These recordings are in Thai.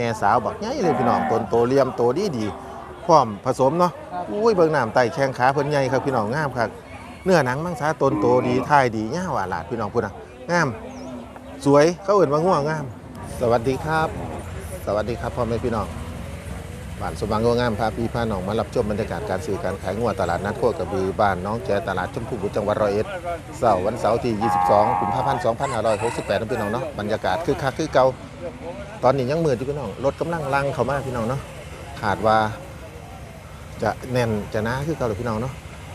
ม่สาวบักใหญ่เลยพี่น้องต้นโตเลี่ยมโตดีดีพร้อมผสมเนาะอุ้ยเบิ่งน้ำไตแข้งขาเพิ่นใหญ่ครับพี่น้องงามครับเนื้อหนังมังสาต้นโตดีท่ายดีย่าหวาหลาดพี่น้องพุ่นน่ะงาม สวยเขาเอื่นว่าง่วงงาม สวัสดีครับ สวัสดีครับพ่อแม่พี่น้อง บ้านสมบังง่วงงามพาพี่พาน้องมารับชมบรรยากาศการซื้อการขายงัวตลาดนัดโคกระบือบ้านน้องแจตลาดชมพูบุรีจังหวัดร้อยเอ็ดเสาร์วันเสาร์ที่ 22กุมภาพันธ์2568นะพี่น้องเนาะบรรยากาศคือคักคือเก่าตอนนี้ยังมืดอยู่พี่น้องรถกำลังลังเข้ามาพี่น้องเนาะขาดว่า จะแน่นจะหนาคือเก่าเลยพี่น้องเนาะ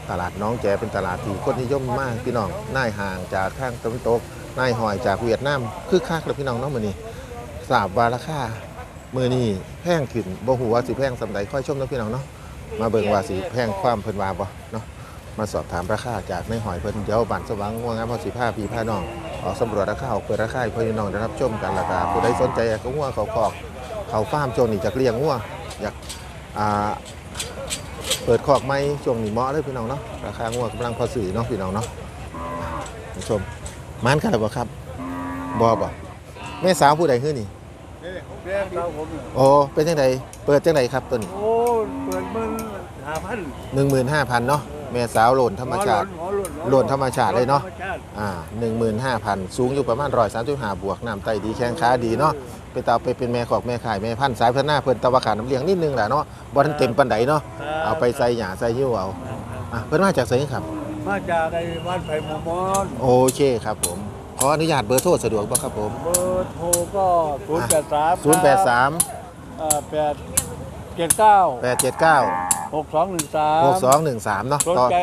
ตลาดน้องแจเป็นตลาดที่คนนิยมมากพี่น้องน่ายห่างจากทางตะวันตกน่ายหอยจากเวียดนามคือคักเลยพี่น้องเนาะมื้อนี้ทราบว่าราคา มือนี้แพงขึ้นบ่ฮู้ว่าสิแพงสำใดค่อยชมนะพี่น้องเนาะมาเบิ่งว่าสิแพงความเพิ่นว่าบ่เนาะมาสอบถามราคาจากในหอยเพิ่นเดี๋ยวบ้านสว่างง่วงามพอสิพาพี่พาน้องออกสำรวจราคาออกเปิดราคาพี่น้องได้รับชมกันราคาผู้ใดสนใจก็งัวเขาคอกเขาฟาร์มช่วงนี้จากเลี้ยงงัวอยากอ่าเปิดคอกไม้ช่วงนี้เหมาะเลยพี่น้องเนาะราคางัวกำลังพอสื่อเนาะพี่น้องเนาะชมมันกันหรือเปล่าครับบอบ่แม่สาวผู้ใดขึ้นนี่ แม่เราผมเนี่ยโอ้เป็นจังไดเปิดจังไดครับตัวนี้ โอ้เปิดมันหาพันหนึ่งหมื่นห้าพันเนาะแม่สาวโหล่นธรรมชาติหอหล่นหล่นธรรมชาติเลยเนาะธรรมชาติอ่าหนึ่งหมื่นห้าพันสูงอยู่ประมาณร้อยสามสิบห้าบวกน้ำไตดีแข้งขาดีเนาะไปตาไปเป็นแม่ขอกแม่ขายแม่พันธุ์สายพันธุ์หน้าเพิ่นตะวะขาน้ำเลี้ยงนิดนึงแหละเนาะบ่ทันเต็มปันไดเนาะเอาไปใส่หยาใส่ยิ้วเอาอะเพิ่นมาจากไสครับ มาจากไอ้บ้านไผ่หมอมอนโอเคครับผม ขออนุญาตเบอร์โทรสะดวกป่ะครับผมเบอร์โทรก็ศูนย์แปดสาม083แปดเจ็ดเก้า879หกสองหนึ่งสาม6213เนาะสนต่อใจ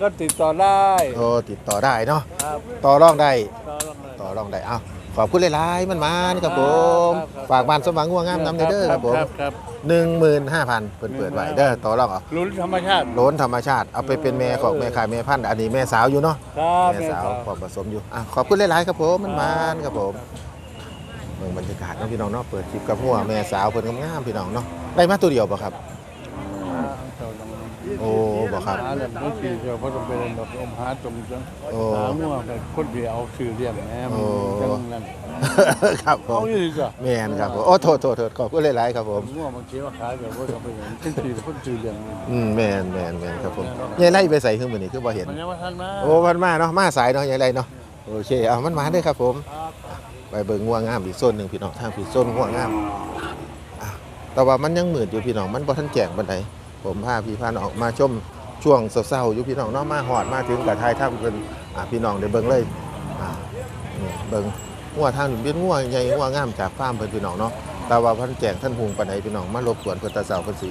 ก็ติดต่อได้โทรติดต่อได้เนาะครับต่อรองได้ต่อรองได้ต่อรองได้เอาขอบคุณหลายๆมันมานี่ครับผมครับครับฝากบ้านสมหวังงัวงามน้ำเด้อครับผมครับครับ 15,000เปิดเปิดไว้เด้อต่อรองเอาลุ้นธรรมชาติ โล้นธรรมชาติเอาไปเป็นแม่ของแม่ขายแม่พันธุ์อันนี้แม่สาวอยู่เนาะครับแม่สาวพอผสมอยู่อะขอบคุณหลายๆครับผมมันมานครับผมเมืองบรรยากาศเนาะพี่น้องเนาะเปิดคลิปกับหัวแม่สาวเพิ่นงามๆพี่น้องเนาะได้มาตัวเดียวป่ะครับ โอ้บอกครับ หาเรื่องไม่ปีเดียวเพราะต้องไปเรียนดอกอมหาตรงจังโอ้หามั่วไปคนเดียวเอาชื่อเรียกแหมมันโอ้ จังนั่นครับผเอามอยู่ดีจ้ะแม่นครับผมโอ้โทษโทษโทษขอบคุณหลายๆครับผมมั่วบางทีว่าขายแบบว่าต้องไปเห็นคนชื่อคนชื่อเรียงนี่อืมแม่นแม่นแม่นครับผมยายไล่ไปใส่เครื่องมือนี่คือบ่เห็น มันยังว่าท่านมา โอ้มันมาเนาะมาสายเนาะยายไล่เนาะโอเคเอามันมาเด้อครับผมครับไปเบิ่งง่วงงามอีกโซนหนึ่งพี่น้องทางพี่โซนง่วงงามอะแต่ว่ามันยังมืดอยู่พี่น้องมันบ่ทันแจ้งปานใด ผมพาพี่พาน้องมาชมช่วงเศร้าๆอยู่พี่น้องเนาะมาหอดมาถึงกับทายถ้ำเพิ่นอะพี่น้องได้เบิ่งเลยเบิ่งงัวทางนี่เป็นงัวใหญ่งัวงามจากฟาร์มเพิ่นพี่น้องเนาะแต่ว่าพันแจ้งท่านหุงปานใดพี่น้องมารบกวนเพิ่นตาเช้าเพิ่นสิ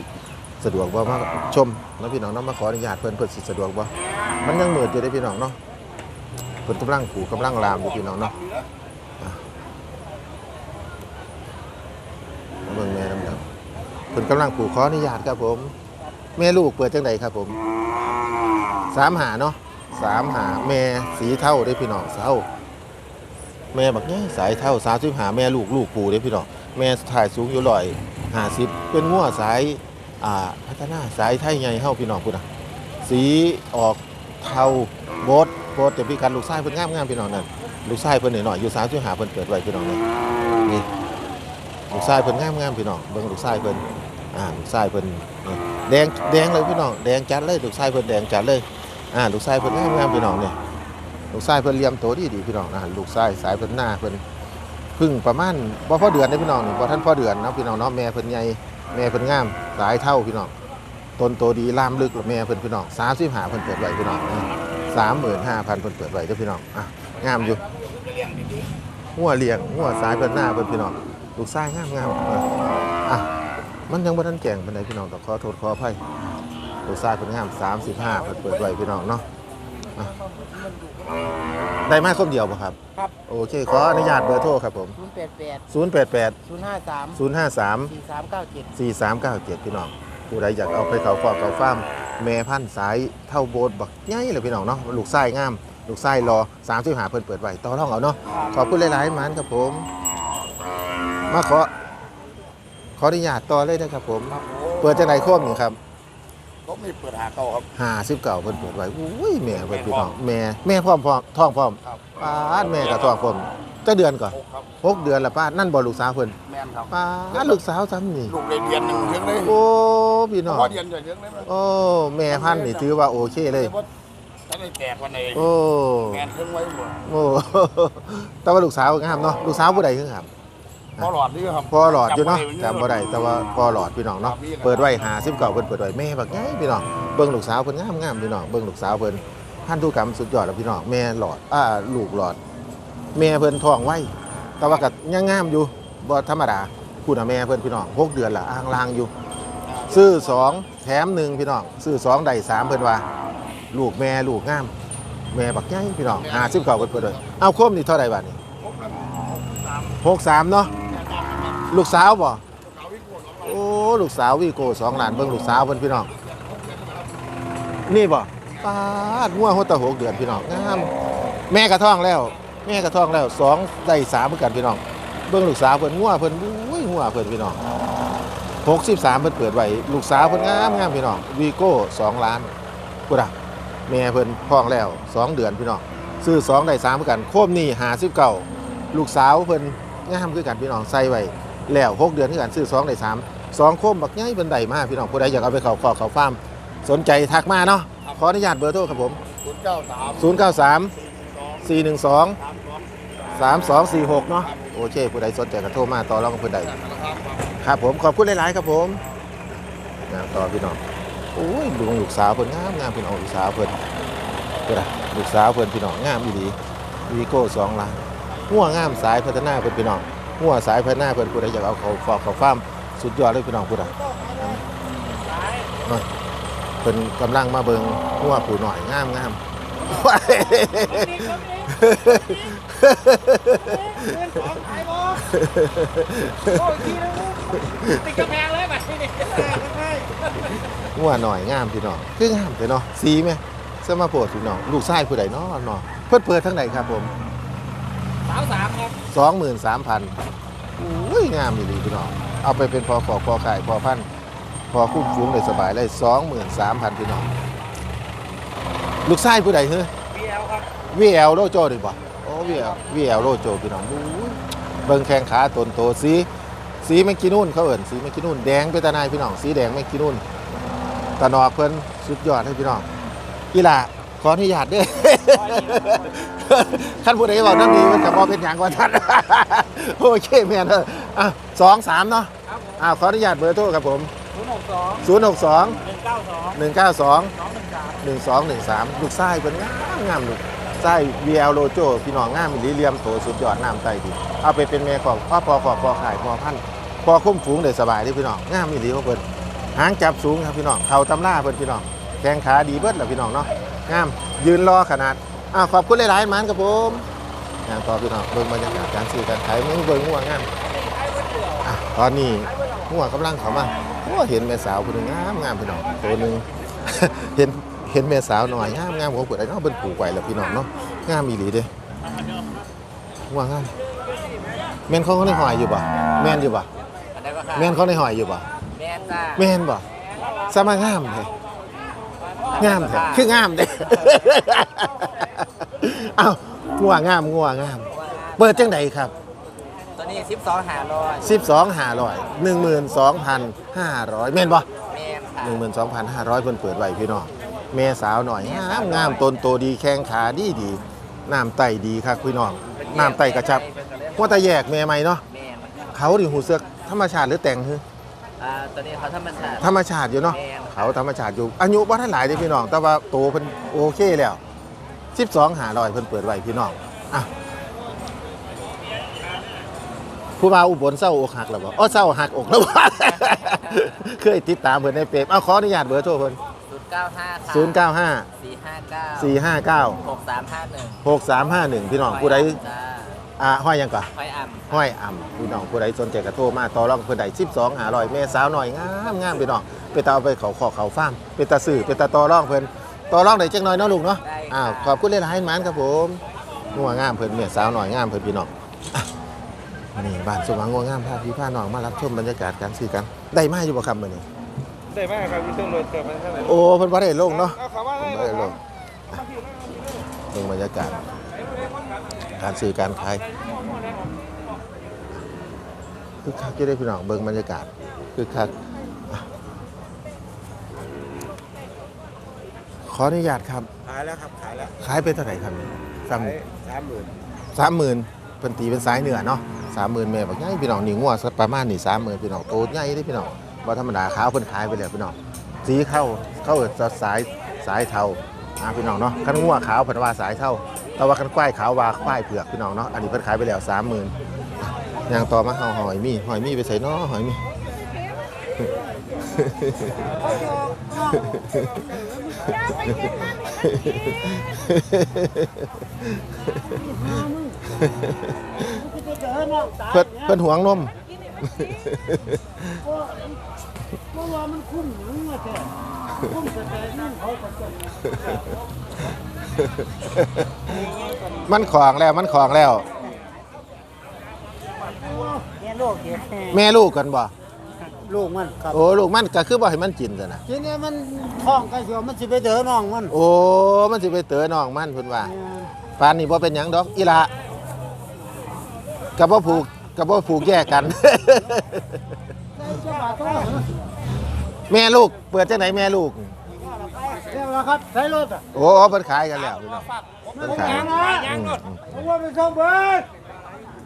สะดวกบ่มาชมเนาะพี่น้องเนาะมาขออนุญาตเพิ่นเพิ่นสิสะดวกบ่มันยังเหมือดอยู่เด้พี่น้องเนาะเพิ่นกำลังผูกกำลังลามอยู่พี่น้องเนาะเมืองแม่น้ำดำเพิ่นกำลังผูกขออนุญาตครับผม แม่ลูกเปิดจังใดครับผมสามหาเนาะสามหาแม่สีเท่าได้พี่น้องเท่าแม่บักเนี่ยสายเท่าสามสิบหาแม่ลูกลูกปูได้พี่น้องแม่ถ่ายสูงอยู่ลอยห้าสิบเป็นงัวสายอ่าพัฒนาสายไทยใหญ่เฮาพี่น้องพุ่นะสีออกเทาโบดโบดแต่พี่กันลูกชายเพิ่นงามงามพี่น้องนั่นลูกชายเพิ่นหน่อยๆอยอยู่สามสิบหาเพิ่นเปิดไว้พี่น้องเลยนี่ลูกชายเพิ่นงามงามพี่น้องเบิ่งลูกชายเพิ่นอ่าลูกชายเพิ่นนี่ แดงแดงเลยพี่น้องแดงจัดเลยลูกชายเพิ่นแดงจัดเลยอ่าลูกชายเพิ่นงามงามพี่น้องเนี่ยลูกชายเพิ่นเลี้ยมโตดีดีพี่น้องอ่าลูกชายสายเพิ่นหน้าเพิ่นพึ่งประมาณบ่พอเดือนเด้พี่น้องนี่บ่ทันพ่อเดือนนะพี่น้องเนาะแม่เพิ่นใหญ่แม่เพิ่นงามสายเท่าพี่น้องต้นโตดีลามลึกแม่เพิ่นพี่น้อง35เพิ่นเปิดไว้พี่น้อง35,000เพิ่นเปิดไว้เด้อพี่น้องอะงามอยู่หัวเลี้ยงหัวสายเพิ่นหน้าเพิ่นพี่น้องลูกชายงามงามอะ มันยังบ่ทันแก่งปานใดพี่น้องต้องขอโทษขออภัยลูกชายเพิ่นงาม 35เพิ่นเปิดไว้พี่น้องเนาะอะได้มาคมเดียวบ่ครับ ครับ โอเค ขออนุญาตเบอร์โทรครับผมศูนย์แปดแปด088ศูนย์ห้าสาม053สี่สามเก้าเจ็ด4397 พี่น้องผู้ใดอยากเอาไปเขาฟอกเขาฟาร์มแม่พันธุ์สายเท่าโบสถ์บักใหญ่เลยพี่น้องเนาะลูกชายงาม ลูกชายรอ35เพิ่นเปิดไว้ต่อรองเอาเนาะขอบคุณหลายๆหมันครับผม มาขอ ขออนุญาตต่อเลยนะครับผมเปิดจังไดโคมนี่ครับก็ไม่เปิดหาเก่าครับห้าสิบเก่าเพิ่นเปิดไว้อุ้ยแม่เพิ่นพี่น้องแม่แม่พร้อมพร้อมท้องพร้อมครับป้าดแม่กับท้องพร้อมจะเดือนก่อนหกครับ หกเดือนละป้านั่นบ่ลูกสาวเพิ่นแม่นครับป้าลูกสาวซ้ำนี่ลูกได้เดือนหนึ่งเพียงเลยโอ้พี่น้องพอเดือนจะเพียงเลยมั้ยโอ้แม่พันธุ์นี่ถือว่าโอเคเลย ถ้าได้แตกวันไหนโอ้แม่นเครื่องไว้หมดโอ้แต่ว่าลูกสาวงามเนาะลูกสาวผู้ใดคือครับ พอหลอดนี่ครับพอหลอดอยู่เนาะจำบ่ได้แต่ว่าพอหลอดพี่น้องเนาะเปิดไว้50เก่าเพิ่นเปิดไว้แม่บักใหญ่พี่น้องเบิ่งลูกสาวเพิ่นงามงามพี่น้องเบิ่งลูกสาวเพิ่นพันธุกรรมสุดยอดแล้วพี่น้องแม่หลอดอ่าลูกหลอด แม่เพิ่นท้องไว้แต่ว่าก็ยังงามอยู่บ่ธรรมดาพูดน่ะแม่เพิ่นพี่น้องหกเดือนละอ่างลางอยู่ ซื้อสองแถมหนึ่งพี่น้องซื้อสองได้สามเพิ่นว่า ลูกแม่ลูกงาม แม่บักใหญ่พี่น้อง50เก่าเพิ่นเปิดไว้เอาโคมนี่เท่าใดบาดนี้หกสามเนาะ ลูกสาวบ่โอ้ลูกสาววีโก้สองหลานเบิ่งลูกสาวเพิ่นพี่น้องนี่บ่ปาดงัวหัวตะหกเดือนพี่น้องงามแม่กระท้องแล้ว แม่กระท้องแล้วสองได้สามเหมือนกันพี่น้องเบิ่งลูกสาวเพิ่นงัวเพิ่นอุ้ยงัวเพิ่นพี่น้อง63เพิ่นเปิดไว้ลูกสาวเพิ่นงามงามพี่น้องวีโก้สองล้านพุดอะแม่เพิ่นท้องแล้วสองเดือนพี่น้องซื้อสองได้สามเหมือนกันโคมนี่59ลูกสาวเพิ่นงามคือกันพี่น้องใส่ไว้ แล้วหกเดือนที่การซื้อสองได้สามสองโคมบักใหญ่เป็นใดมากพี่น้องผู้ใดอยากเอาไปเขาขอเขาฟาร์มสนใจทักมาเนาะขออนุญาตเบอร์โทรครับผมศูนย์เก้าสาม0 9 3 4 1 2 3 2 4 6 เนาะโอเคผู้ใดสนใจก็โทรมาต่อรองกับผู้ใดครับผมขอบคุณหลาย ๆ ครับผมงานต่อพี่น้องโอ้ยดูลูกสาวเพิ่นงามงามพี่น้องลูกสาวเพิ่นเพิ่นอะลูกสาวเพิ่นพี่น้องงามอีหลีวีโก้สองล้านหัวงามสายพัฒนาเพิ่นพี่น้อง หัวสายพันหน้าเพิ่อนผู้ใดอยากเอาเขาฟอกเขาฟ้ามสุดยอดเลยพี่น้องผู้ใดเพิ่นกำลังมาเบิงหัวผู้หน่อยงามงามว้ายหัวหน่อยงามพี่น้องคืองามเถอะเนาะสีไหมสมาโพดพี่น้องลูกชายผู้ใดเนาะเนาะเพิ่นเปิดทั้งไหนครับผม สาวสามครับสองหมื่นสามพันอุ้ยงามดีพี่น้อง เอาไปเป็นพอขอพอขายพอพันพอคุ้มฟุ้งเลยสบายเลยสองหมื่นสามพันพี่น้อง ลูกชายผู้ใดเฮ้ยพีเอลครับวีเอลโลโจดีบ่โอ้วีเอลวีเอลโลโจพี่น้องอุ้ยเบิ่งแข้งขาตนโตสีสีไม่กินนุ่นเขาเอิ่นสีไม่กินนุ่นแดงเป็นตาหนายพี่น้องสีแดงไม่กินนุ่นตานอกเพิ่นสุดยอดให้พี่น้องกีฬา ขออนุญาตเด้อท่านผู้ใดบอกน้ำดีมันจะพอเป็นอย่างกว่าท่าน โอเคแม่นเอออะสองสามเนาะครับผมอ่าขออนุญาตเบอร์โทรครับผม ศูนย์หกสอง0 6 2 หนึ่งเก้าสอง1 9 2 สองหนึ่งสาม 1 2 1 3 ลูกไส้เป็นงามงามลูกไส้วีเอลโลโจพี่น้องงามอีหลีเหลียมโถสุดยอดน้ำไตดีเอาไปเป็นแม่ของพ่อพอขอบพอขายพอพันธุ์พอคุ้มฝูงได้สบายที่พี่น้องงามอีหลีของเพิ่นหางจับสูงครับพี่น้องเข่าตำล่าเพิ่นพี่น้องแข้งขาดีเบิดล่ะพี่น้องเนาะ งาม ยืนรอขนาดอ้าวขอบคุณหลายๆมันครับผมงานต่อพี่น้องเบิ่งบรรยากาศการซื้อการขายมึงเบิ่งงัวงามอะตอนนี้งัวกำลังเข้ามาโอ้เห็นแม่สาวคนนึงงามงามพี่น้องตัวหนึง เห็นเห็นแม่สาวหน่อยงามงามหัวเปิดไอ้เนาะเบิ่นผูกไว้แล้วพี่น้องเนาะงามอีหลีเด้งัวงามแม่นเขาเขาในหอยอยู่บ่แม่นอยู่บ่อันนั้นก็ค่ะแม่นเขาในหอยอยู่บ่แม่นจ้าแม่นบ่สมางามเลย งามแท้คืองามเด้เอ้างัวงามงัวงาม เปิดจังไดครับ ตัวนี้สิบสองหาร้อย12 500 12,500แม่นบ่แม่นค่ะ12,500เพิ่นเปิดไว้พี่น้องแม่สาวหน่อยงามงามตนโตดีแข้งขาดีดีน้ำไตดีครับพี่น้องน้ำไตกระชับว่าแต่แยกแม่ใหม่เนาะแม่นเขาดิหูเสือกธรรมชาติหรือแต่งคือ อ่าตัวนี้เขาธรรมชาติ ธรรมชาติอยู่เนาะแม่นเขาธรรมชาติอยู่อายุบ่ทันหลายเด้พี่น้อง แต่ว่าโตเพิ่นโอเคแล้ว12 500เพิ่นเปิดไว้พี่น้องอะผู้มาอุบลเศร้าอกหักแล้วบ่อ๋อเศร้าหักอกแล้วบ่ เคยติดตามเพิ่นในเฟซเอาขออนุญาตเบอร์โทรเพิ่นศูนย์เก้าห้า095ค่ะ459สี่ห้าเก้า459 หกสามห้าหนึ่ง6351 พี่น้องผู้ใดจ้า อ่าห้อยหยังก่อนหอยอ่ำห้อยอ่ำพี่น้องผู้ใดสนใจก็โทรมาต่อรองเพิ่นได้12 500แม่สาวหน่อยงามงามพี่น้องไปตาเอาไปเขาขอเขาฟาร์มไปตาซื้อไปตาต่อรองเพิ่นต่อรองได้จักหน่อยเนาะลูกเนาะได้อ้าวขอบคุณหลายๆหมานครับผมงัวงามเพิ่นแม่สาวหน่อยงามเพิ่นพี่น้องอะนี่บ้านสว่างงัวงามพาพี่พาน้องมารับชมบรรยากาศการซื้อกันได้มาอยู่บ่ครับมื้อนี้ได้มากครับพี่เติ้งรถเกิดมาเท่าไหร่โอ้เพิ่นบ่ได้ลงเนาะเอาเขาว่าเพิ่นบ่ได้ลงอะเบิ่งบรรยากาศ การซื้อการขายคือคักจะได้พี่น้องเบิ่งบรรยากาศคือคักอะขออนุญาตครับ ขายแล้วครับ ขายแล้ว ขายเป็นเท่าไหร่ครับสามขายสามหมื่นสามหมื่นเป็นตีเป็นสายเหนือเนาะสามหมื่นแม่บอกง่ายพี่น้องนี่งัวสักประมาณนี่สามหมื่นพี่น้องโตใหญ่ได้พี่น้องบ่ธรรมดาขาวเพิ่นขายไปแล้วพี่น้องสีเข้าเข้าจะสายสายเทาอ่าพี่น้องเนาะคันงัวขาวเพิ่นว่าสายเทา แต่ว่าคันควายขาววาควายเผือกพี่น้องเนาะ อันนี้เพิ่นขายไปแล้วสามหมื่นอย่างต่อมาเฮาหอยมีหอยมีไปใส่นาะหอยมี เพิ่นเพิ่นหวงนมเมื่อวามันคุ้มหนังมาแท้คุ้มแต่นั่งเขาก็จ มันของแล้วมันของแล้วแย่ลูกแย่แม่ลูกกันบ่ลูกมันครับโอ้ลูกมันก็คือบ่ให้มันกินซะนะทีนี้มันท้องกันเสียวมันสิไปเจอน้องมันโอ้มันสิไปเตอน้องมันเพิ่นว่าปานนี้บ่เป็นหยังดอกอีหละก็บ่ผูกก็บ่ผูกแยกกันจะมาต้องแม่ลูกเปิดจังไหนแม่ลูก เรียกว่าครับใช้รถอะโอ้เพิ่นขายกันแล้วพี่น้องเพิ่นขายอืมอืมเพราะว่าเป็นช่องเบิร์ด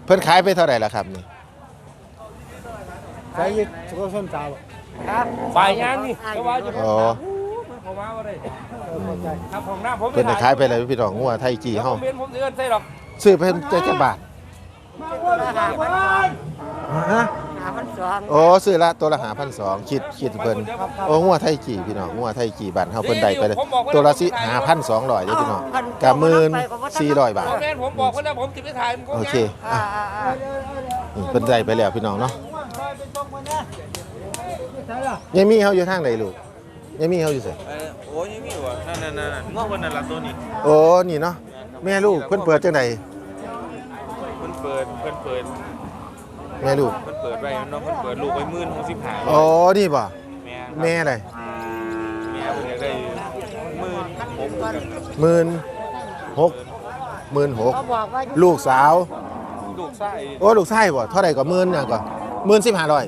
เพิ่นขายไปเท่าไหร่ล่ะครับนี่ใช้ยึดสุขส้นตาฝ่ายงานนี่ก็ว่าจะอ๋อผมว่าอะไรครับของหน้าผมเพิ่นได้ขายไปแล้วพี่น้องงัวไทยจีเฮาผมเป็นผมเดือนใช่หรอกซื้อไปเพิ่นจะจักบาทมาว่าเป็นช่องเบิร์ดฮะ หาพันสองโอ้ซื้อละตัวละหาพันสองคิดคิดเพิ่นโอ้งัวไทยกี่พี่น้องงัวไทยกี่บาทเฮาเพิ่นได้ไปเลยตัวละสิหาพันสองร้อยเด้อพี่น้องกับหมื่นสี่ร้อยบาทผมแม่นผมบอกเขาแล้วผมจะไปถ่ายมันก็โอยังเคอะนี่เพิ่นได้ไปแล้วพี่น้องเนาะเป็นช่องมันนะใช่ล่ะยังมีเฮาอยู่ทางใดลูกยังมีเฮาอยู่ไสโอ้ยยังมีวะนั่นนั่นนั่นงอกวันนั้นละตัวนี้โอ้นี่เนาะแม่ลูกเพิ่นเปิดจังไดเพิ่นเปิดเพิ่นเปิด แม่ลูกเพิ่นเปิดไว้น้องเพิ่นเปิดลูกไว้หมื่นหกสิบห้าโอ้นี่บ่แม่แม่อะไรแม่เพิ่นอยากได้หมื่นหกหมื่นหกหมื่นหกเขาบอกว่าลูกสาว ลูกไส้โอ้ ลูกชายบ่เท่าใดก็หมื่นหยังก็หมื่นสิบห้าร้อย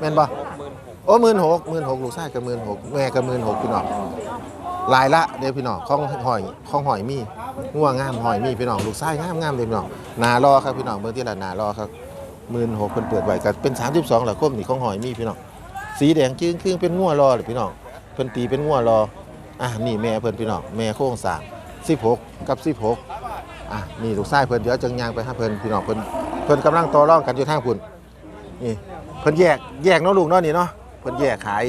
แม่นบ่หมื่นหกโอ้หมื่นหกหมื่นหกลูกชายก็หมื่นหกแม่ก็หมื่นหกพี่น้องหลายละเด้อพี่น้องของหอยของหอยมีงัวงามหอยมีพี่น้องลูกชายงามงามเลยพี่น้องหนารอครับพี่น้องเบิ่งที่ละหนารอครับ หมื่นหกเพิ่นเปิดไหว้ก็เป็น 32หละคมนี่ของหอยมีพี่น้องสีแดงจึงคือเป็นงัวรอเลยพี่น้องเพิ่นตีเป็นงัวรออะนี่แม่เพิ่นพี่น้องแม่โค้งสร้าง16กับ16อะนี่ลูกชายเพิ่นเดี๋ยวจังยางไปหาเพิ่นพี่น้องเพิ่นเพิ่นกำลังต่อรองกันอยู่ทางพุ่นนี่เพิ่นแยกแยกเนาะลูกเนาะนี่เนาะเพิ่นแยกขาย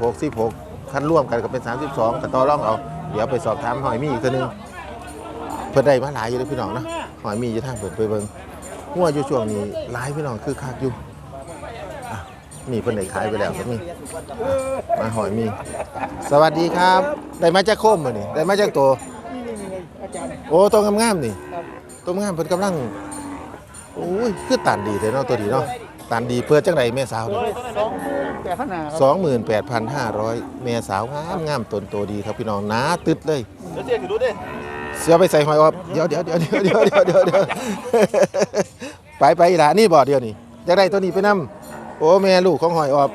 16 16คันร่วมกันก็เป็น32แต่ต่อรองเอาเดี๋ยวไปสอบถามหอยมีอีกตัวหนึงเพิ่นได้มาหลายอยู่เด้อพี่น้องเนาะหอยมีอยู่ทางเพิ่นไปเบิ่ง งัวอยู่ช่วงนี้หลายพี่น้องคือคักอยู่อะนี่เพิ่นได้ขายไปแล้วครับนี่มาหอยมี สวัสดีครับ ได้มาจากโคมมื้อนี่ได้มาจากตัวโอ้ตัวงามๆนี่ตัวงามเพิ่นกำลังโอ้ยคือตันดีเลยเนาะตัวดีเนาะตันดีเปิดจังไดแม่สาวนี่ สองแปดขนาดสองหมื่นแปดพันห้าร้อยเมียสาวงามงามตนโตดีครับพี่น้องหนาตึดเลย เดี๋ยวเจ๊คือรู้ดิ เสือไปใส่หอยออบเดี๋ยวเดี๋ยวเดี๋ยวเดี๋ยวเดี๋ยวเดี๋ยวเดี๋ยวเดี๋ยวไปไปอีหละนี่บ่เดียวนี่จะได้ตัวนี้ไปนํโอ้แม่ลูกของหอยออบ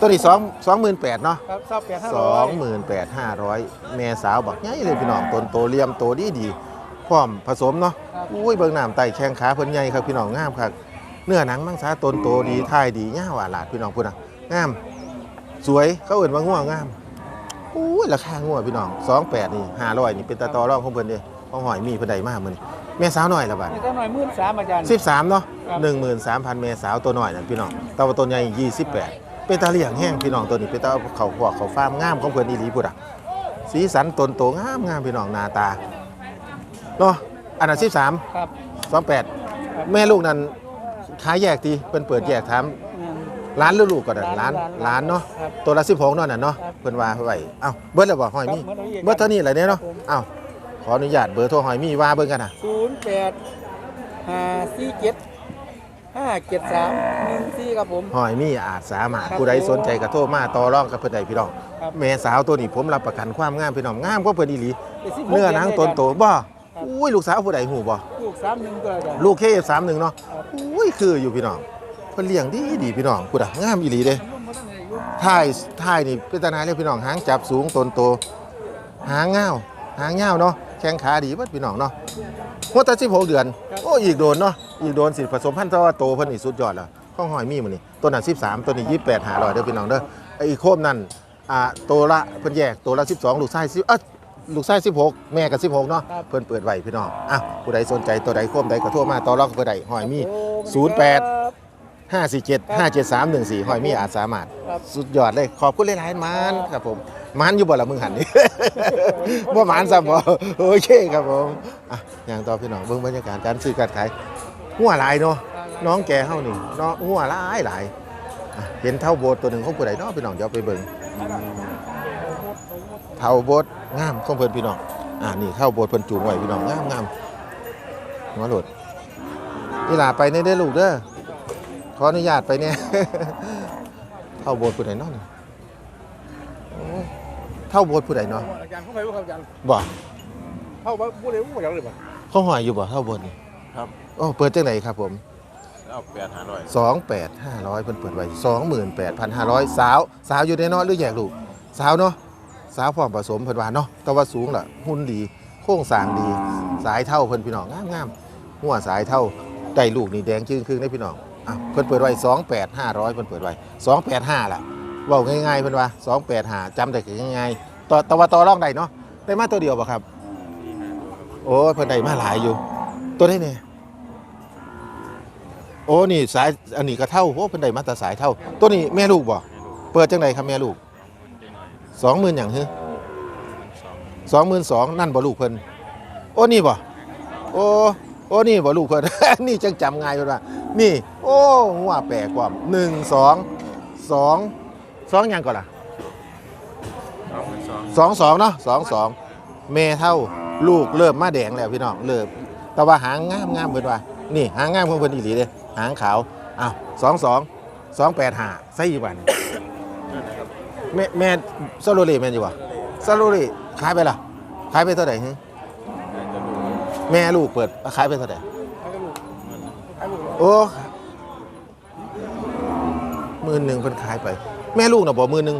ตัวนี้สองสองหมื่นแปดเนาะครับสองแปดห้าสร้ออยงหมื่นแปดห้าร้อยแม่สาวบักใหญ่เลยพี่น้องตนโตเลี่ยมโตดีดีพร้อมผสมเนาะอุ้ยเบิ่งน้ำไตแข้งขาเพิ่นใหญ่ครับพี่น้องงามครับเนื้อหนังมังสาตนโตดีท่ายดีย่าหวานหลาดพี่น้องพุ่นน่ะงาม สวยเขาเอื่นว่าง่วงงาม อู้ยราคาง่วงพี่น้องสองแปดนี่ห้าร้อยนี่เป็นตาตอร่องของเพิ่นเด้ของหอยมีเพิ่นใดมากมื้อนี้แม่สาวน้อยละบาดนี่ก็หน่อยหมื่นสามอาจารย์สิบสามเนาะครับหนึ่งหมื่นสามพันแม่สาวตัวน้อยนั่นพี่น้องแตว่าตัวใหญ่ยี่สิบแปดเป็นตาเลี้ยงแห้งพี่น้องตัวนี้เป็นตาเขาพวกเขาฟาร์มงามของเพิ่นอีหลีพุ่นอะสีสันตนโตงามงามพี่น้องหน้าตาเนาะอันนั้นสิบสามครับสองแปดแม่ลูกนั้นขายแยกตีเป็นเปิดแยกถามอืม ร้านหรือลูกก็ได้ร้านร้านร้านเนาะครับ ตัวละสิบหกนั่นน่ะเนาะครับเพิ่นว่าไว้เอ้าเบิดแล้วบ่หอยมีครับเบิดแล้วอีกเบิดเท่านี้แหละเนี่ยเนาะครับผม เอ้าขออนุญาตเบอร์โทรหอยมีว่าเบิ่งกันน่ะศูนย์แปดห้าสี่เจ็ดห้าเจ็ดสามหนึ่งสี่ครับผม หอยมีอาจสามารถครับผู้ใดสนใจก็โทรมาต่อรองกับเพิ่นได้พี่น้องครับ แม่สาวตัวนี้ผมรับประกันความงามพี่น้องงามกว่าเพิ่นอีหลีป็16เนื้อหนังตนโตบ่ครับอุ้ยลูกสาวผู้ใดหูบ่ ลูกสามหนึ่งตัวอาจารย์ลูกเคฟ31เนาะครับ อุ้ยคืออยู่พี่น้อง พิ่นเลี้ยงดีดีพี่น้องพูดอะงามอีหลีเด้ท้ายท้ายนี่เป็นตาหนาเลยกพี่น้องหางจับสูงตนโตหางเงาวหางเงาวเนาะแข้งขาดีเบิดพี่น้องเนาะหัวตา16เดือน โอ้อีกโดนเนาะอีกโดนสิผสมพันธุ์ต่ว่าโตเพิ่นนี่สุดยอดแล้วข้องหอยมีมื้อนี้ตัวนั้น13ตัวนี้28 500เด้อพี่น้องเด้อไอ้อีโคมนั่นอ่าตัวละเพิ่นแยกตัวละ12ลูกชาย10เออลูกชาย16แม่ก็16เนาะเพิ่นเปิดไว้พี่น้องอะผู้ใดสนใจตัวใดโคมใดก็โทรมาต่อรองเพิ่นได้หอยมี08 547 57314หอยมีอาจสามารถ ครับสุดยอดเลย ขอบคุณหลายๆมันครับผมมันอยู่บ่ละมึงหันนี่ บ่หมานซ้ำบ่โอเคครับผมอะอย่างต่อพี่น้องเบิ่งบรรยากาศการซื้อการขายหัวหลายเนาะน้องแกเฮานี่เนาะหัวหลายหลายอะเห็นเท่าโบสถ์ตัวหนึ่งของผู้ใดเนาะพี่น้องเดี๋ยวไปเบิ่ง เท่าโบสถ์งามของเพิ่นพี่น้อง อ่านี่เข้าโบสถ์เพิ่นจูงไว้พี่น้องงามงามหัวโหลดนี่ล่ะไปในเด้อลูกเด้อ ขออนุญาตไปเนี่ยเข้าโบสถ์ผู้ใดเนาะนี่โอ้เท่าโบสถ์ผู้ใดเนาะอาจารย์เข้าไปว่าครับอาจารย์บ่เข้าไปพูดเลยพูดอย่างเลยป่ะเขาหอยอยู่บ่เท่าโบสถ์นี่ครับ โอ้เปิดจังไหนครับผม เอาแปดห้าร้อยสองแปดห้าร้อยเพิ่นเปิดไว้สองหมื่นแปดพันห้าร้อยสาว สาวอยู่ในเนาะหรือแยกลูก สาวเนาะสาวพร้อมผสมเพิ่นว่าเนาะแต่ว่าสูงล่ะหุ่นดีโค้งสร้างดี สายเท่าเพิ่นพี่น้องงามงามๆหัวสายเท่าได้ลูกนี่แดงจึงครึ่งได้พี่น้อง อะเพิ่นเปิดไว้สองแปดห้าร้อยเพิ่นเปิดไว้สองแปดห้าล่ะเว้าง่ายๆเพิ่นว่าสองแปดห้าจำได้ง่ายๆต่อแตะวันต่อรองได้เนาะได้มาตัวเดียวบ่ครับ โอ้ยเพิ่นได้มาหลายอยู่ ตัวได้เนี่ยโอ้นี่สายอันนี้ก็เท่าโอ้เป็นได้มาแตาสายเท่า ตัวนี้แม่ลูกบ่เปิดจังไดครับแม่ลูกสองหมื่นอย่างฮึสองหมื่นสองนั่นบ่ลูกเพิ่นโอ้นี่บ่โอ้โอ้นี่บ่ลูกเพิ่น นี่จังจำง่ายเลยว่านี่ อ้หัวแปลกกว่าหนึ่งสองสองสองยังก่อนล่ะสองหมื่นสองสองสองเนาะสองสองเมเท่าลูกเริ่มมาแดงแล้วพี่น้องเริ่มแต่ว่าหางงามงามเพิ่นว่านี่หางงามของเพิ่นอีหลีเลยหางขาวอ้าวสองสองสองแปดห้าใส่อยู่บ้านแม่แม่ซาโลล่แม่นอยู่บ่ซาโลล่ขายไปล่ะขายไปเท่าไหร่ฮะแม่ลูกเปิดขายไปเท่าไหร่ให้ลูกให้ลูกโอ้ มื่นหนึ่งเพิ่นขายไป แม่ลูกน่ะบ่หมื่นหนึ่ง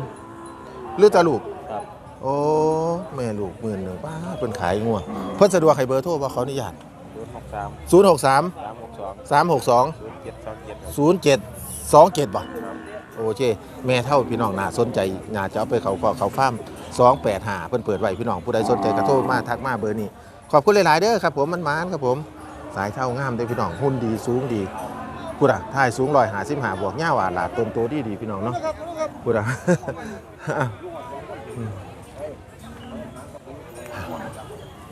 หรือตาลูกครับ โอ้แม่ลูกหมื่นหนึ่งป้าเพิ่นขายงัวเพิ่นสะดวกให้เบอร์โทรบ่ขออนุญาตศูนย์หกสาม063 สามหกสอง362 ศูนย์เจ็ดสองเจ็ดครับ0727บ่โอเค แม่เท่าพี่น้องน่าสนใจน่าจะเอาไปเขาก็เขาฟาร์ม285เพิ่นเปิดไว้พี่น้องผู้ใดสนใจก็โทรมาทักมาเบอร์นี้ ขอบคุณหลาย ๆ เด้อครับผมมันมานครับผม สายเท่างามเด้อพี่น้อง หุ่นดีสูงดี พูดอะท่ายสูง155บวกยาวอาหลาดต้นโตดีดีพี่น้องเนาะพูดอะ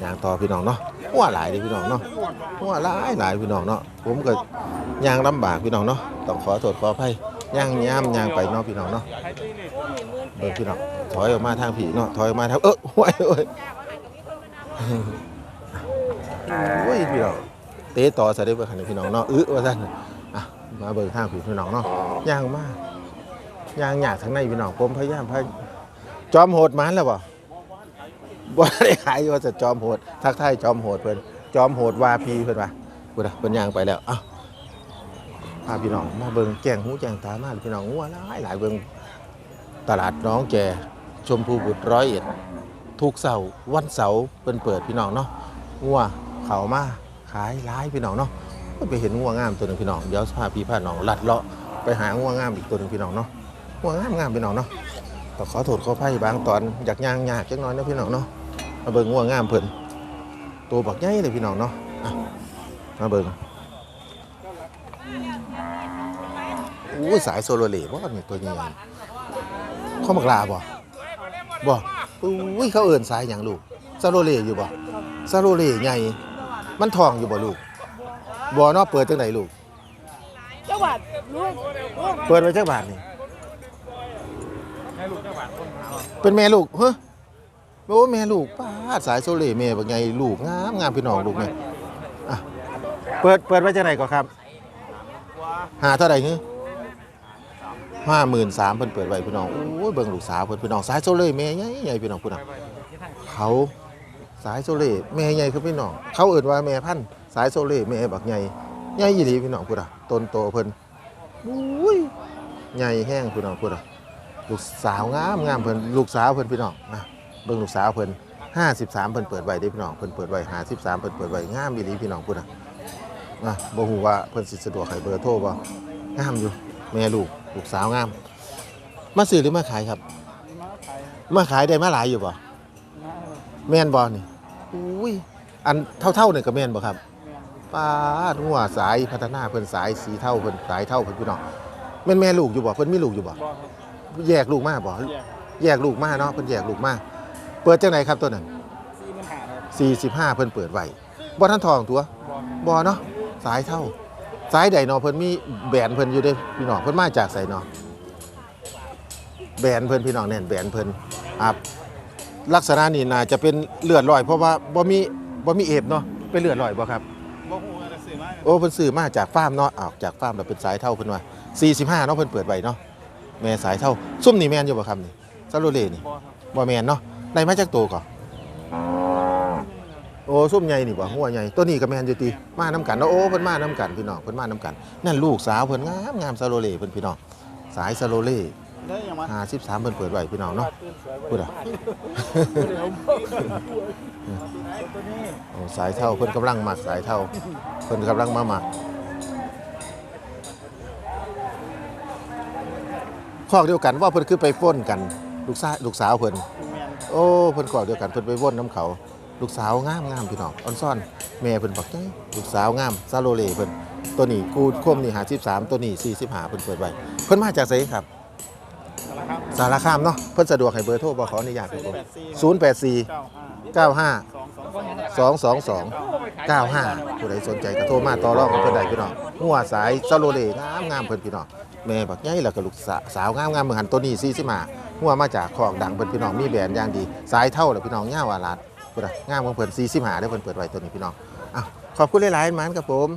ย่างต่อพี่น้องเนาะหัวหลายเลยพี่น้องเนาะหัวหลายหลายพี่น้องเนาะผมก็ย่างลำบากพี่น้องเนาะต้องขอโทษขออภัยย่างย่ำย่างไปเนาะพี่น้องเนาะเบิ่งพี่น้องถอยออกมาทางผีเนาะถอยออกมาทางเออโอ้ยโอ้ยโอ้ยพี่น้องเตะต่อใส่ได้เบิ่งคันพี่น้องเนาะอื้อว่าซั่น มาเบิ่งทางผีพี่น้องเนาะยางมากยางหยาดทางในพี่น้องผมพยายามพยจอมโหดมันแล้วบ่บ่ได้ขายว่าจะจอมโหดทักทายจอมโหดเพิ่นจอมโหดวาพีเพิ่นว่าพุ่นน่ะเพิ่นยางไปแล้วเอ้าพาพี่น้องมาเบิ่งแจ้งหูแจ้งตามาพี่น้องงัวหลายหลายเบิ่งตลาดน้องแก่ชมพูบุตรร้อยเอ็ดทุกเสาร์วันเสาร์เพิ่นเปิดพี่น้องเนาะงัวเขามาขายหลายพี่น้องเนาะ ไปเห็นงัวงงามตัวหนึ่งพี่น้องเดี๋ยวพาพี่พาน้องลัดเลาะไปหางัวงงามอีกตัวหนึ่งพี่น้องเนาะงัวงงามงามพี่น้องเนาะต้อขอโทษขออภัยบางตอนอยากย่างยากจักน่อยนะพี่น้องเนาะมาเบิ่งงัวงงามเพิ่นตัวบักใหญ่เลยพี่น้องเนาะมาเบิ่งอู้ยสายโซโลเลบ่นี่ตัวใหญ่ข้อมักลาบ่บ่อุ้ยเขาเอิ้นสายหยังลูกซาโลเลอยู่บ่ซาโลเลใหญ่มันทองอยู่บ่ลูก บ่เนาะเปิดจังไดลูกเจ้าบาทลูกเปิดไว้จักบาทนี่เป็นแม่ลูกเฮ้ยโอ้แม่ลูกป้าดสายโซเล่แม่บักใหญ่ลูกงามงามพี่น้องลูกแม่อะเปิดเปิดไว้จังไหนก่อนครับ หาเท่าไหร่ฮึห้าหมื่นสามเพิ่นเปิดไว้พี่น้องโอ้ยเบิ่งลูกสาวเพิ่นพี่น้องสายโซเล่แม่ใหญ่ใหญ่พี่น้องพุ่นน่ะเขาสายโซเล่แม่ใหญ่คือพี่น้องเขาเอิ้นว่าแม่พันธุ์สายโซเล่แม่บักใหญ่ใหญ่อีหลีพี่น้องพุ่นน่ะต้นโตเพิ่นอุ้ยใหญ่แห้งพี่น้องพูดอะลูกสาวงามงามเพิ่นลูกสาวเพิ่นพี่น้องนะเบิ่งลูกสาวเพิ่น53เพิ่นเปิดไว้เด้พี่น้องเพิ่นเปิดไว้53เพิ่นเปิดไว้งามอีหลีพี่น้องพูดอะนะบ่ฮู้ว่าเพิ่นสิสะดวกให้เบอร์โทรบ่งามอยู่แม่ลูกลูกสาวงาม มาซื้อหรือมาขายครับ มาขายมาขายได้มาหลายอยู่บ่มาแม่นบ่นี่อุ้ยอันเท่าๆนี่ก็แม่นบ่ครับแม่น ป้าดหัวสายพัฒนาเพิ่นสายสีเท่าเพิ่นสายเท่าเพิ่นพี่น้องแม่นแม่ลูกอยู่บ่เพิ่นมีลูกอยู่บ่บ่ครับแยกลูกมาบ่แยกแยกลูกมาเนาะเพิ่นแยกลูกมาเปิดจังไหนครับตัวนั้นสี่มันหาครับ45 เพิ่นเปิดไว้บ่ทันทองตัวบ่บ่เนาะสายเท่า สายใดเนาะเพิ่นมีแบรนด์เพิ่นอยู่เด้พี่น้องเพิ่นมาจากไสเนาะแบรนด์เพิ่นพี่น้องแน่นแบรนด์เพิ่นอะลักษณะนี้น่าจะเป็นเลือดลอย เพราะว่าบ่มีบ่มีเอฟเนาะเป็นเลือดลอยบ่ครับ โอ้เพิ่นซื้อมาจากฟาร์มเนาะออกจากฟาร์มแล้วเป็นสายเท่าเพิ่นว่า45เนาะเพิ่นเปิดไว้เนาะแม่สายเท่าซุ่มนี่แม่นอยู่บ่ครับนี่ซาโลเล่นี่บ่ครับบ่แม่นเนาะได้มาจากโตก่อนโอ้ซุ่มใหญ่นี่บ่หัวใหญ่ตัวนี้ก็แม่นอยู่ติมานํกันเนาะโอ้เพิ่นมานํกันพี่น้องเพิ่นมานํกัน นั่นลูกสาวเพิ่นงามงามซาโลเล่เพิ่นพี่น้องสายซาโลเล่ ได้ยังมา53เพิ่นเปิดไว้พี่น้องเนาะพูดอะตัวนี้โอ้สายเท่าเพิ่นกำลังมักสายเท่าเพิ่นกำลังมามักคอกเดียวกันว่าเพิ่นคือไปฟ้นกันลูกสาวลูกสาวเพิ่นแม่นโอ้เพิ่นกอดเดียวกันเพิ่นไปว่นน้ำเขา ลูกสาวงามงามพี่น้องออนซ่อนแม่เพิ่นบอกจังลูกสาวงามซาโลเลเพิ่นตัวนี้กูคมนี่53ตัวนี้45เพิ่นเปิดไว้เพิ่นมาจากไสครับนะครับ สารคามเนาะเพิ่นสะดวกให้เบอร์โทรบ่ขออนุญาตครับผม084เก้าห้า95สองสอง222 95ผู้ใดสนใจก็โทรมาต่อรองกับเพิ่นได้พี่น้องหัวสายซาโลเลงามงามเพิ่นพี่น้องแม่บักใหญ่แล้วก็ลูกสาสาวงามงามเหมือนหันตัวนี้45หัวมาจากของดังเพิ่นพี่น้องมีแบรนด์อย่างดี สายเท่าแล้วพี่น้องย่าวาลาดพุ่นน่ะงามของเพิ่น45ได้เพิ่นเปิดไว้ตัวนี้พี่น้องอ้าวขอบคุณหลายๆหมันครับผม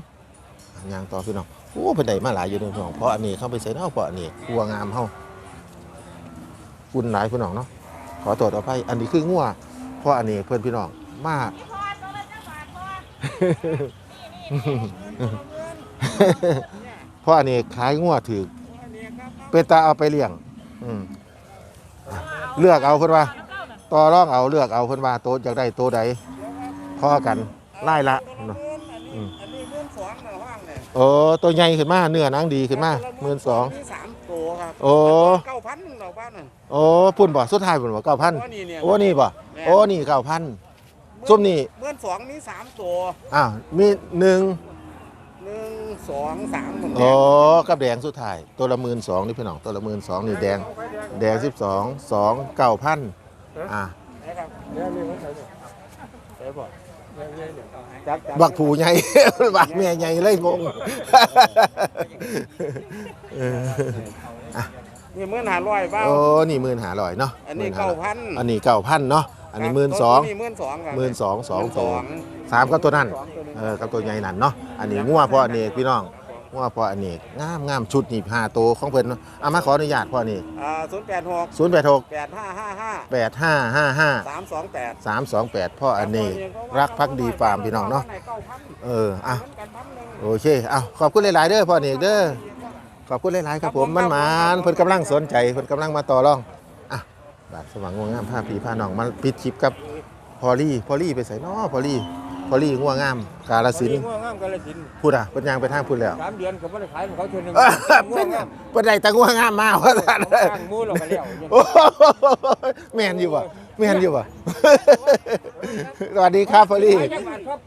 อะย่างต่อพี่น้องโอ้เพิ่นได้มาหลายอยู่เด้อพี่น้องเพราะอันนี้เข้าไปใส่เนาะเพราะอันนี้งัวงามเฮา อุ่นหลายพี่น้องเนาะขอโทษอภัยอันนี้คืองัวเพราะอันนี้เพิ่นพี่น้องมาเพราะอันนี้ขายงัวถือเป็นตาเอาไปเลี้ยงอืมอะเลือกเอาเพิ่นว่าต่อรองเอาเลือกเอาเพิ่นว่าโตอยากได้โตใดพอกันไล่ละเนาะอืมอันนี้เรื่องสองนะว่างเนี่ยโอ้ตัวใหญ่ขึ้นมาเนื้อหนังดีขึ้นมาหมื่นสองมีสามตัวครับโอ้เก้าพันหนึ่งดอกบ้านนั่น โอ้ปุ่นบ่สุดท้ายปุ่นบ่เก้าพันโอ้นี่เนี่ยโอ้นี่บ่โอ้นี่เก้าพันส้มนี่ เมื่อสองมีสามตัวอ้าวมีหนึ่งหนึ่งสองสามหนึ่งโอ้กับแดงสุดท้าย ตัวละหมื่นสองนี่พี่น้องตัวละหมื่นสองนี่แดง แดงสิบสองสองเก้าพันอะนะครับเดี๋ยวเรียกว่าใครเนี่ยใครบอกเดี๋ยวเรียกเดี๋ยวจับจับบักผูใหญ่ บักแม่ใหญ่เลยงง เออ นี่เมื่อหาร้อยเบ้าโอ้นี่หมื่นหาลอยเนาะอันนี้15,000เก้าพันอันนี้เก้าพันเนาะอันนี้หมื่นสองนี่หมื่นสองครับ หมื่นสองสองหมื่นตัวสามก็ตัวนั่นเออกับตัวใหญ่นั่นเนาะอันนี้งัวพ่ออเนกพี่น้องงัวพ่ออเนกงามงามชุดนี่ห้าตัวของเพิ่นเนาะเอามาขออนุญาตพ่ออเนกอ่าศูนย์แปดหกศูนย์แปดหกแปดห้าห้าห้าแปดห้าห้าห้า สามสองแปด สามสองแปดพ่ออเนกรักพักดีฟาร์มพี่น้องเนาะเอออะโอเคเอาขอบคุณหลาย ๆ เด้อพ่อเอกเด้อ ขอบคุณหลายๆครับผมมันหมานเพิ่นกำลังสนใจเพิ่นกำลังมาต่อรองอะบาดสว่างง่วงงามผ้าผีผ้าน้องมาปิดคลิปกับพอลี่พอลี่ไปใส่น้อพอลี่พอลี่ง่วงงาม กาลสินธุ์ง่วงงามกาลสินธุ์พูดอะเพิ่นยางไปทางพูดแล้วสามเดือนก็ไม่ได้ขายของเขาเทื่อหนึงเออง่วเป็งนงามเพิ่นได้แต่ง่วงงามมาว่าซั่นข้างมูเราไปแล้วโอ้โหแม่นอยู่บ่แม่นอยู่บ่ สวัสดีครับพอลี่ขายจังหวัดครับ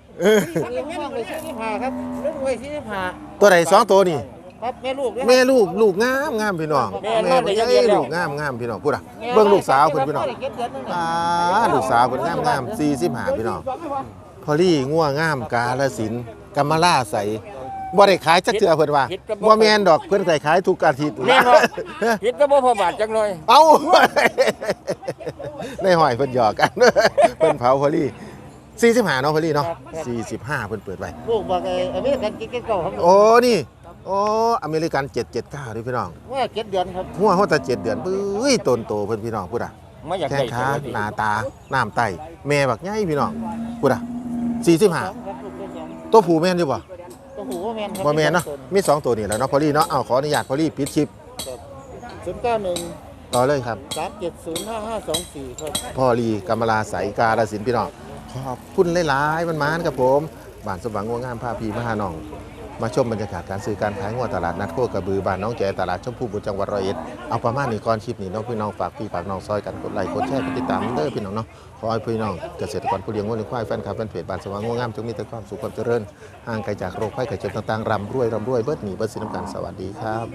เรื่องง่วงเลยที่ผ่าครับเรื่องไว้ที่ผ่าตัวไหนสองตัวนี่ ครับแม่ลูกเนี่ยแม่ลูกลูกงามงามพี่น้องแม่แม่นอนได้จักเดือนแล้วลูกงามงามพี่น้องพูดอะเบิ่งลูกสาวเพิ่นพี่น้องเก็บเดือนนึงอ่าลูกสาวเพิ่นงามงาม45พี่น้องพอลี่งัวงามกาลสินธุ์กำมะลาใสบ่ได้ขายจักเทื่อเพิ่นว่าบ่แม่นดอกเพิ่นใส่ขายทุกอาทิตย์แม่นบ่ผิดก็บ่พอบาทจังหน่อยเอ้าในหอยเพิ่นหยอกกันเพิ่นเผาพอลี่45เนาะพอลี่เนาะ45เพิ่นเปิดไว้ลูกบอกไอ้อเมริกันกินเก่าครับโอ้นี่ โอ้อเมริกัน779นี่พี่น้องว่าเจ็ดเดือนครับหัวเฮาแต่7เดือนปุ้ยต้นโตเพิ่นพี่น้องพูดอะไม่อยากแข้ได้งขาจังเลยหน้าตาน้ำไตแม่บักใหญ่พี่น้องพูดอะสี่สิบห้าครับลูกเป็นหยังตัวผูแม่นอยู่บ่ตัวโอ้โหว่าแมนครับบ่แม่นเนาะมีสองตัวนี่แหล้วเนาะพอลี่เนาะเอาขออนุญาตพอลี่ปิดคลิปศูนย์เก้าหนึ่งต่อเลยครับ สามเจ็ดศูนย์ห้าห้าสองสี่ครับ พ่อลีกำมลาใสกาลสินธุ์พี่น้องขอบคุณหลายๆมันมานครับผม บ้านสมหวังงัวงามพาพีมาหาน้อง มาชมบรรยากาศการซื้อการขายงวดตลาดนัดโคกระบือบ้านน้องแจตลาดชมพูบุรีจังหวัดร้อยเอ็ดเอาประมาณนี้ก่อนคลิปนี้น้องพี่น้องฝากพี่ฝากน้องซอยกันกดไลค์กดแชร์กดติดตามเด้อพี่น้องเนาะขอให้พี่น้องเกษตรกรผู้เลี้ยงงัวเลี้ยงควายแฟนคลับแฟนเพจบ้านสว่างงวงามจงมีแต่ความสุขความเจริญห่างไกลจากโรคภัยไข้เจ็บต่างๆร่ำรวยร่ำรวยเบิดหนีเบิดสินน้ำกันสวัสดีครับ